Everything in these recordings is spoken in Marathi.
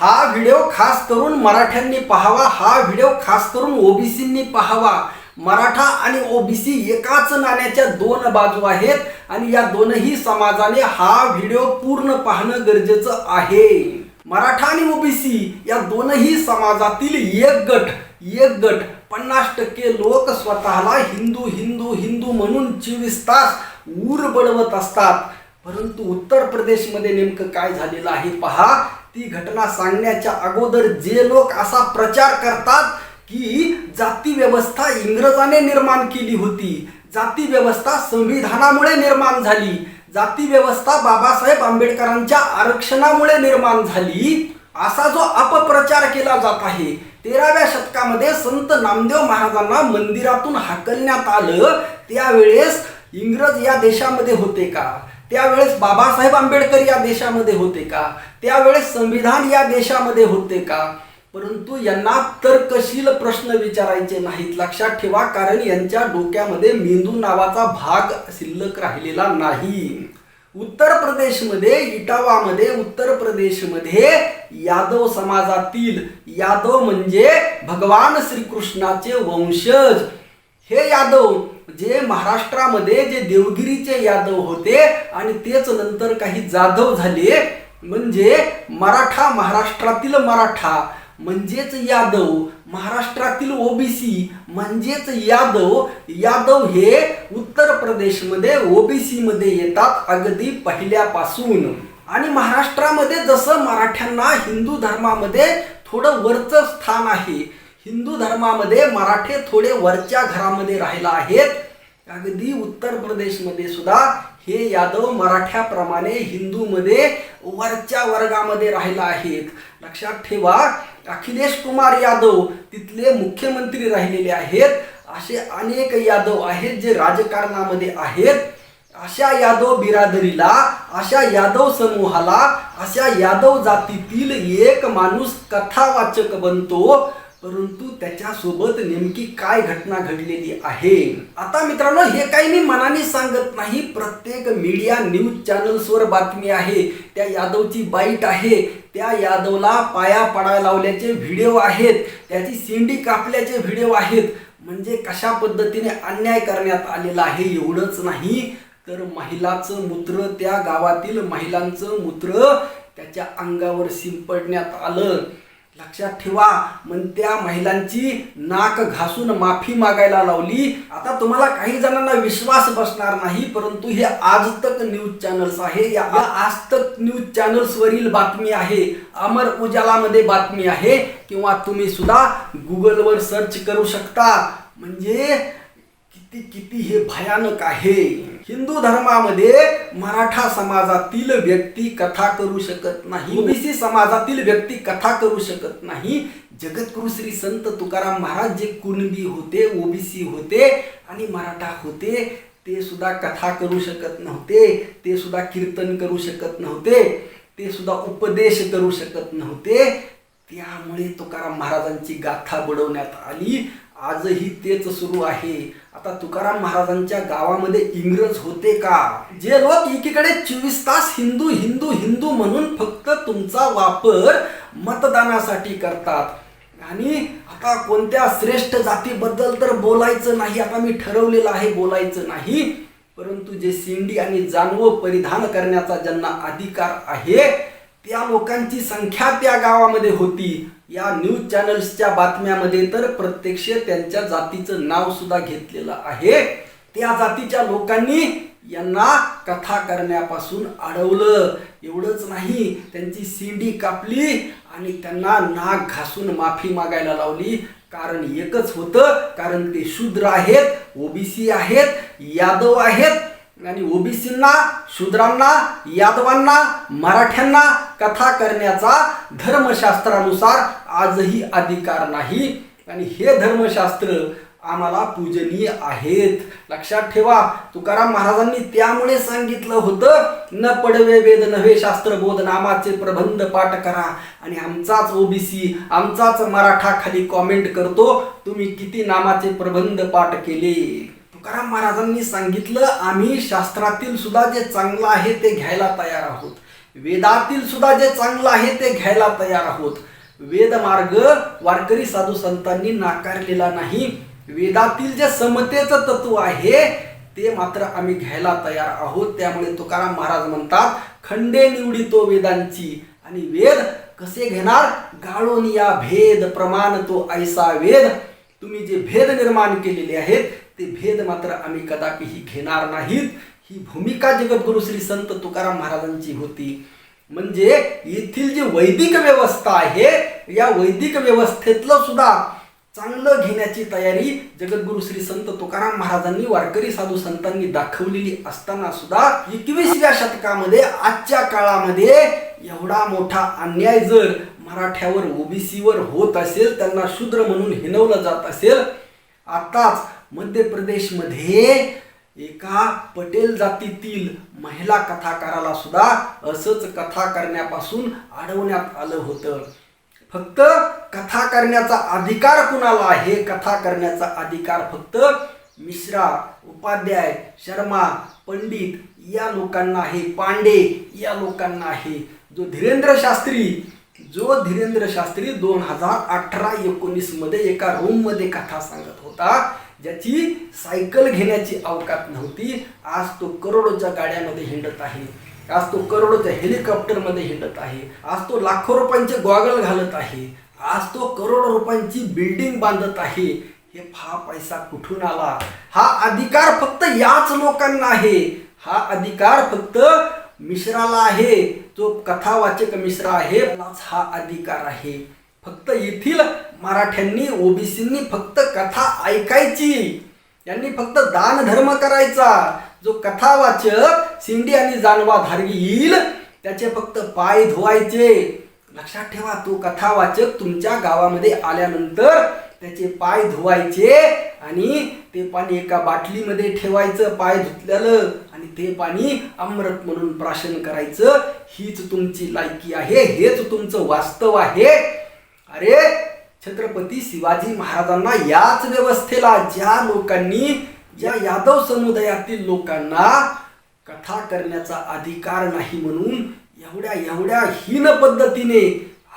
हा व्हिडिओ खास करून मराठ्यांनी पाहावा हा व्हिडिओ खास करून ओबीसींनी पाहावा. मराठा आणि ओबीसी एकाच नाण्याच्या दोन बाजू आहेत आणि या दोनही समाजाने हा व्हिडिओ पूर्ण पाहणं गरजेचं आहे. मराठा आणि ओबीसी या दोनही समाजातील एक गट एक गट. पन्नास टक्के लोक स्वतःला हिंदू हिंदू हिंदू म्हणून चोवीस तास ऊर बडवत असतात. परंतु उत्तर प्रदेशमध्ये नेमकं काय झालेलं आहे पहा. ती घटना सांगण्याच्या अगोदर जे लोक असा प्रचार करतात की जाती व्यवस्था इंग्रजाने निर्माण केली होती जाती व्यवस्था संविधानामुळे निर्माण झाली जाती व्यवस्था बाबासाहेब आंबेडकरांच्या आरक्षणामुळे निर्माण झाली असा जो अपप्रचार केला जात आहे तेराव्या शतकामध्ये संत नामदेव महाराजांना मंदिरातून हाकलण्यात आलं त्यावेळेस इंग्रज या देशामध्ये होते का? त्यावेळेस बाबासाहेब आंबेडकर या देशामध्ये होते का? त्यावेळेस संविधान या देशामध्ये होते का? परंतु यांना तर्कशील प्रश्न विचारायचे नाहीत. लक्षात ठेवा कारण यांच्या डोक्यामध्ये मेंदू नावाचा भाग शिल्लक राहिलेला नाही. उत्तर प्रदेशमध्ये इटावामध्ये उत्तर प्रदेशमध्ये यादव समाजातील यादव म्हणजे भगवान श्रीकृष्णाचे वंशज. हे यादव जे महाराष्ट्रामध्ये जे देवगिरीचे यादव होते आणि तेच नंतर काही जाधव झाले म्हणजे मराठा महाराष्ट्रातील मराठा म्हणजेच यादव महाराष्ट्रातील ओबीसी म्हणजेच यादव यादव हे उत्तर प्रदेशमध्ये ओबीसीमध्ये येतात अगदी पहिल्यापासून. आणि महाराष्ट्रामध्ये जसं मराठ्यांना हिंदू धर्मामध्ये थोडं वरचं स्थान आहे हिंदू धर्मामध्ये मराठे थोडे वरच्या घरामध्ये राहिला आहेत. अगदी उत्तर प्रदेशमध्ये सुद्धा हे यादव मराठ्याप्रमाणे हिंदूमध्ये वरच्या वर्गामध्ये राहिला आहेत. लक्षात ठेवा अखिलेश कुमार यादव तिथले मुख्यमंत्री राहिलेले आहेत. असे अनेक यादव आहेत जे राजकारणामध्ये आहेत. अशा यादव बिरादरीला अशा यादव समूहाला अशा यादव जातीतील एक माणूस कथावाचक बनतो. परंतु त्याच्यासोबत नेमकी काय घटना घडलेली आहे? आता मित्रांनो हे काही मी मनाने सांगत नाही. प्रत्येक मीडिया न्यूज चॅनल्सवर बातमी आहे. त्या यादवची बाईट आहे. त्या यादवला पाया पडायला लावल्याचे व्हिडिओ आहेत. त्याची सिंडी कापल्याचे व्हिडिओ आहेत. म्हणजे कशा पद्धतीने अन्याय करण्यात आलेला आहे एवढंच नाही. तर महिलाचं मूत्र त्या गावातील महिलांचं मूत्र त्याच्या अंगावर शिंपडण्यात आलं. लक्षात ठेवा मग त्या महिलांची नाक घासून माफी मागायला लावली. आता तुम्हाला काही जणांना विश्वास बसणार नाही परंतु हे आज तक न्यूज चॅनल्स आहे. या आज तक न्यूज चॅनल्स वरील बातमी आहे. अमर उजालामध्ये बातमी आहे. किंवा तुम्ही सुद्धा गुगलवर सर्च करू शकता. म्हणजे किती किती हे भयानक आहे. हिंदू धर्मामध्ये मराठा समाजातील व्यक्ती कथा करू शकत नाही. ओबीसी समाजातील व्यक्ती कथा करू शकत नाही. जगद्गुरु श्री संत तुकाराम महाराज जे कुणबी होते ओबीसी होते आणि मराठा होते ते सुद्धा कथा करू शकत नव्हते ते सुद्धा कीर्तन करू शकत नव्हते ते सुद्धा उपदेश करू शकत नव्हते त्यामुळे तुकाराम महाराजांची गाथा बुडवण्यात आली. आजही तेच सुरू आहे. आता तुकाराम महाराजांच्या गावामध्ये इंग्रज होते का? जे लोक एकीकडे चोवीस तास हिंदू हिंदू हिंदू म्हणून फक्त तुमचा वापर मतदानासाठी करतात. आणि आता कोणत्या श्रेष्ठ जातीबद्दल तर बोलायचं नाही आता मी ठरवलेलं आहे बोलायचं नाही. परंतु जे शिंडी आणि जानवं परिधान करण्याचा ज्यांना अधिकार आहे त्या लोकांची संख्या त्या गावामध्ये होती. या न्यूज चॅनल्सच्या बातम्यामध्ये तर प्रत्यक्ष त्यांच्या जातीचं नाव सुद्धा घेतलेलं आहे. त्या जातीच्या लोकांनी यांना कथा करण्यापासून अडवलं. एवढंच नाही त्यांची शिंडी कापली आणि त्यांना नाक घासून माफी मागायला लावली. कारण एकच होतं कारण ते शूद्र आहेत ओबीसी आहेत यादव आहेत आणि ओबीसींना शूद्रांना यादवांना मराठ्यांना कथा करण्याचा धर्मशास्त्रानुसार आजही अधिकार नाही. आणि हे धर्मशास्त्र आम्हाला पूजनीय आहेत. लक्षात ठेवा तुकाराम महाराजांनी त्यामुळे सांगितलं होतं न पडवे वेद नव्हे शास्त्रबोध नामाचे प्रबंध पाठ करा. आणि आमचाच ओबीसी आमचाच मराठा खाली कॉमेंट करतो तुम्ही किती नामाचे प्रबंध पाठ केले? तुकाराम महाराजांनी सांगितलं आम्ही शास्त्रातील सुद्धा जे चांगलं आहे ते घ्यायला तयार आहोत. वेदातील सुद्धा जे चांगलं आहे ते घ्यायला तयार आहोत. वेदमार्ग वारकरी साधू संतांनी नाकारलेला नाही. वेदातील जे समतेचं तत्व आहे ते मात्र आम्ही घ्यायला तयार आहोत. त्यामुळे तुकाराम महाराज म्हणतात खंडे निवडितो वेदांची. आणि वेद कसे घेणार? गाळून या भेद प्रमाण तो ऐसा वेद. तुम्ही जे भेद निर्माण केलेले आहेत ते भेद मात्र आम्ही कदापिही घेणार नाहीत. ही भूमिका जगद्गुरु श्री संत तुकाराम महाराजांची होती. म्हणजे येथील जी वैदिक व्यवस्था आहे या वैदिक व्यवस्थेतलं सुद्धा चांगलं घेण्याची तयारी जगद्गुरु श्री संत तुकाराम महाराजांनी वारकरी साधू संतांनी दाखवलेली असताना सुद्धा एकवीसव्या शतकामध्ये आजच्या काळामध्ये एवढा मोठा अन्याय जर मराठ्यावर ओबीसीवर होत असेल त्यांना शूद्र म्हणून हिनवलं जात असेल आताच मध्य प्रदेशमध्ये एका पटेल जातीतील महिला कथाकाराला सुद्धा असंच कथा करण्यापासून अडवण्यात आलं होतं. फक्त कथा करण्याचा अधिकार कुणाला आहे? कथा करण्याचा अधिकार फक्त मिश्रा उपाध्याय शर्मा पंडित या लोकांना आहे पांडे या लोकांना आहे. जो धीरेंद्र शास्त्री जो धीरेंद्र शास्त्री दोन हजार अठरा एकोणीसमध्ये एका रूममध्ये कथा सांगत होता. ज्याची सायकल घेण्याची अवकात नव्हती. आज तो करोडोच्या गाड्यामध्ये हिंडत आहे. आज तो करोडोच्या हेलिकॉप्टरमध्ये हिंडत आहे. आज तो लाखो रुपयांचे गॉगल घालत आहे. आज तो करोडो रुपयांची बिल्डिंग बांधत आहे. हे हा पैसा कुठून आला? हा अधिकार फक्त याच लोकांना आहे. हा अधिकार फक्त मिश्राला आहे. जो कथावाचक मिश्रा आहे हा अधिकार आहे. फक्त येथील मराठ्यांनी ओबीसींनी फक्त कथा ऐकायची. यांनी फक्त दान धर्म करायचा. जो कथावाचक शिंडी आणि जानवा धारगी येईल त्याचे फक्त पाय धुवायचे. लक्षात ठेवा तो कथावाचक तुमच्या गावामध्ये आल्यानंतर त्याचे पाय धुवायचे आणि ते पाणी एका बाटलीमध्ये ठेवायचं पाय धुतलेलं आणि ते पाणी अमृत म्हणून प्राशन करायचं. हीच तुमची लायकी आहे हेच तुमचं वास्तव आहे. अरे छत्रपती शिवाजी महाराजांना याच व्यवस्थेला ज्या लोकांनी ज्या यादव समुदायातील लोकांना कथा करण्याचा अधिकार नाही म्हणून एवढ्या एवढ्या हीन पद्धतीने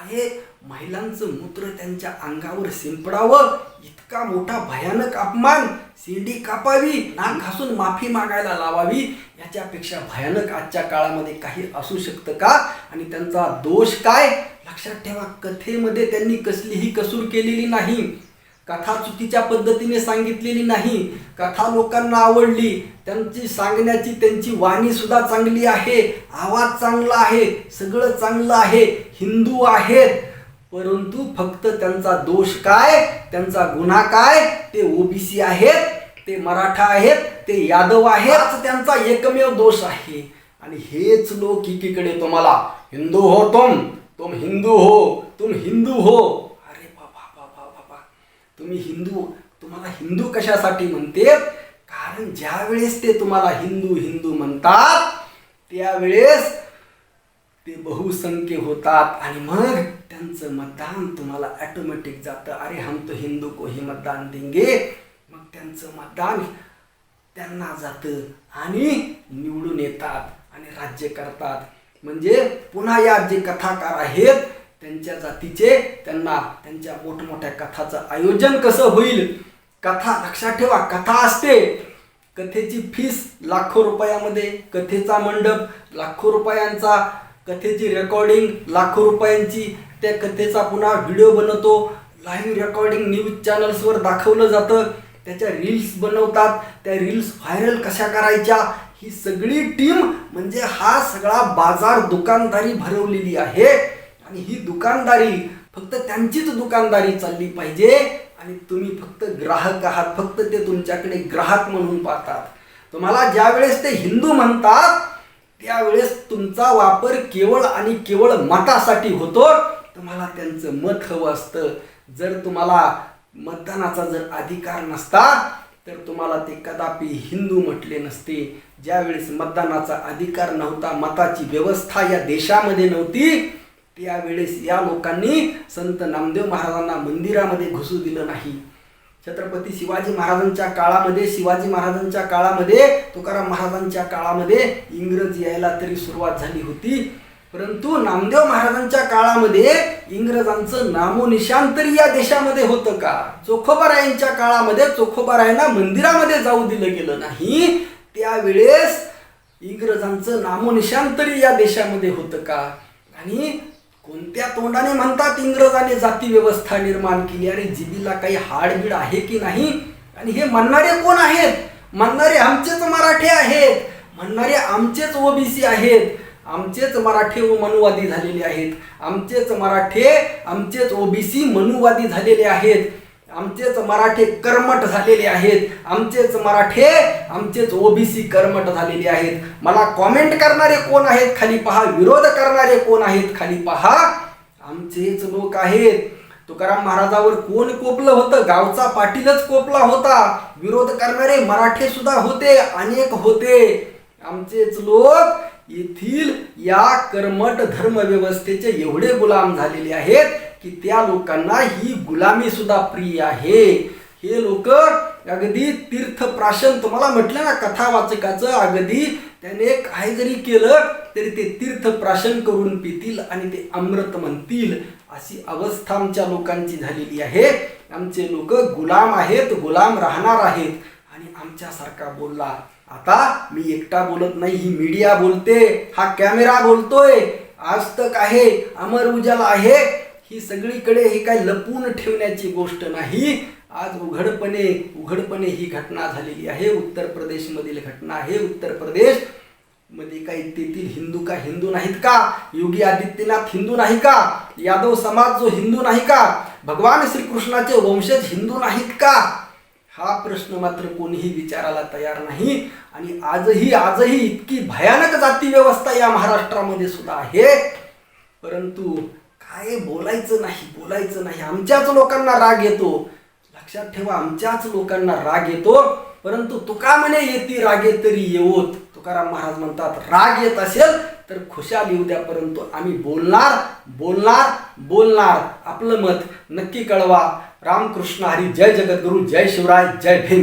आहे महिलांचं मूत्र त्यांच्या अंगावर शिंपडावं इतका मोठा भयानक अपमान शिंडी कापावी नाक घासून माफी मागायला लावावी याच्यापेक्षा भयानक आजच्या काळामध्ये काही असू शकतं का? आणि त्यांचा दोष काय? लक्षात ठेवा कथेमध्ये त्यांनी कसलीही कसूर केलेली नाही. कथा चुकीच्या पद्धतीने सांगितलेली नाही. कथा लोकांना आवडली. त्यांची सांगण्याची त्यांची वाणीसुद्धा चांगली आहे. आवाज चांगला आहे. सगळं चांगलं आहे. हिंदू आहेत. परंतु फक्त त्यांचा दोष काय? त्यांचा गुन्हा काय? ते ओबीसी आहेत. ते मराठा आहेत. ते यादव आहेत. त्यांचा एकमेव दोष आहे. आणि हेच लोक एकीकडे तुम्हाला हिंदू हो तुम तुम हिंदू हो तुम हिंदू हो. अरे बाबा बाबा बाबा. तुम्ही हिंदू तुम्हाला हिंदू कशासाठी म्हणते कारण ज्या वेळेस ते तुम्हाला हिंदू हिंदू म्हणतात त्यावेळेस ते बहुसंख्य होतात आणि मग त्यांचं मतदान तुम्हाला ॲटोमॅटिक जातं. अरे हम तो हिंदू कोही मतदान देंगे. मग त्यांचं मतदान त्यांना जातं आणि निवडून येतात आणि राज्य करतात. म्हणजे पुन्हा या जे कथाकार आहेत त्यांच्या जातीचे त्यांना त्यांच्या मोठमोठ्या कथाचं आयोजन कसं होईल? कथा लक्षात ठेवा कथा असते. कथेची फीस लाखो रुपयामध्ये. कथेचा मंडप लाखो रुपयांचा. कथेची रेकॉर्डिंग लाखो रुपयांची. त्या कथेचा पुन्हा व्हिडिओ बनवतो. लाईव्ह रेकॉर्डिंग न्यूज चॅनल्सवर दाखवलं जातं. त्याच्या रील्स बनवतात. त्या रील्स व्हायरल कशा करायच्या? ही सगळी टीम म्हणजे हा सगळा बाजार दुकानदारी भरवलेली आहे. आणि ही दुकानदारी फक्त त्यांचीच दुकानदारी चालली पाहिजे. आणि तुम्ही फक्त ग्राहक आहात. फक्त ते तुमच्याकडे ग्राहक म्हणून पाहतात. तुम्हाला ज्या वेळेस ते हिंदू म्हणतात त्यावेळेस तुमचा वापर केवळ आणि केवळ मतासाठी होतो. तुम्हाला त्यांचं मत हवं असतं. जर तुम्हाला मतदानाचा जर अधिकार नसता तर तुम्हाला ते कदापि हिंदू म्हटले नसते. ज्यावेळेस मतदानाचा अधिकार नव्हता मताची व्यवस्था या देशामध्ये नव्हती त्यावेळेस या लोकांनी संत नामदेव महाराजांना मंदिरामध्ये घुसू दिलं नाही. छत्रपती शिवाजी महाराजांच्या काळामध्ये शिवाजी महाराजांच्या काळामध्ये तुकाराम महाराजांच्या काळामध्ये इंग्रज यायला तरी सुरुवात झाली होती. परंतु नामदेव महाराजांच्या काळामध्ये इंग्रजांचं नामोनिशान तरी या देशामध्ये होतं का? चोखोबारायांच्या काळामध्ये चोखोबारायांना मंदिरामध्ये जाऊ दिलं गेलं नाही. त्यावेळेस इंग्रजांचं नामोनिशान तरी या देशामध्ये होतं का? आणि कोणत्या तोंडाने म्हणतात इंग्रजांनी जाती व्यवस्था निर्माण केली? अरे जिबीला काही हाडबीड आहे की नाही? आणि हे म्हणणारे कोण आहेत? म्हणणारे आमचेच मराठे आहेत. म्हणणारे आमचेच ओबीसी आहेत. आमचेच मराठे व मनुवादी झालेले आहेत. आमचेच मराठे आमचेच ओबीसी मनुवादी झालेले आहेत. आमचेच मराठे कर्मठ झालेले आहेत. आमचेच मराठे आमचेच ओबीसी कर्मठ झालेले आहेत. मला कॉमेंट करणारे कोण आहेत? खाली पहा. विरोध करणारे कोण आहेत? खाली पहा. आमचेच लोक आहेत. तुकाराम महाराजावर कोण कोपलं होतं? गावचा पाटीलच कोपला होता. विरोध करणारे मराठे सुद्धा होते. अनेक होते. आमचेच लोक येथील या कर्मठ धर्म व्यवस्थेचे एवढे गुलाम झालेले आहेत. की त्या लोकांना ही गुलामी सुद्धा प्रिय आहे. हे लोक अगदी तीर्थ प्राशन तुम्हाला म्हटलं ना कथा वाचकाचं अगदी त्याने काय जरी केलं तरी ते तीर्थ प्राशन करून पितील आणि ते अमृत म्हणतील. अशी अवस्था आमच्या लोकांची झालेली आहे. आमचे लोक गुलाम आहेत गुलाम राहणार आहेत. आणि आमच्यासारखा बोलला आता मी एकटा बोलत नाही ही मीडिया बोलते हा कॅमेरा बोलतोय. आज तक आहे अमर उजाला आहे ही सगळीकडे ही काय लपून ठेवण्याची गोष्ट नाही. आज उघडपणे उघडपणे ही घटना झालेली आहे. उत्तर प्रदेशमधील घटना आहे. उत्तर प्रदेशमध्ये काही तेथील हिंदू का हिंदू नाहीत का? योगी आदित्यनाथ हिंदू नाही का? यादव समाज जो हिंदू नाही का? भगवान श्रीकृष्णाचे वंशज हिंदू नाहीत का? हा प्रश्न मात्र कोणीही विचारायला तयार नाही. आणि आजही आजही इतकी भयानक जाती व्यवस्था या महाराष्ट्रामध्ये सुद्धा आहे परंतु काय बोलायचं नाही बोलायचं नाही. आमच्याच लोकांना राग येतो. लक्षात ठेवा आमच्याच लोकांना राग येतो. परंतु तुका म्हणे येती रागे तरी येवोत. तुकाराम महाराज म्हणतात राग येत असेल तर खुशाल येऊ द्या परंतु आम्ही बोलणार बोलणार बोलणार. आपलं मत नक्की कळवा. रामकृष्ण हरी जय जगद्गुरु जय शिवराय जय भीम.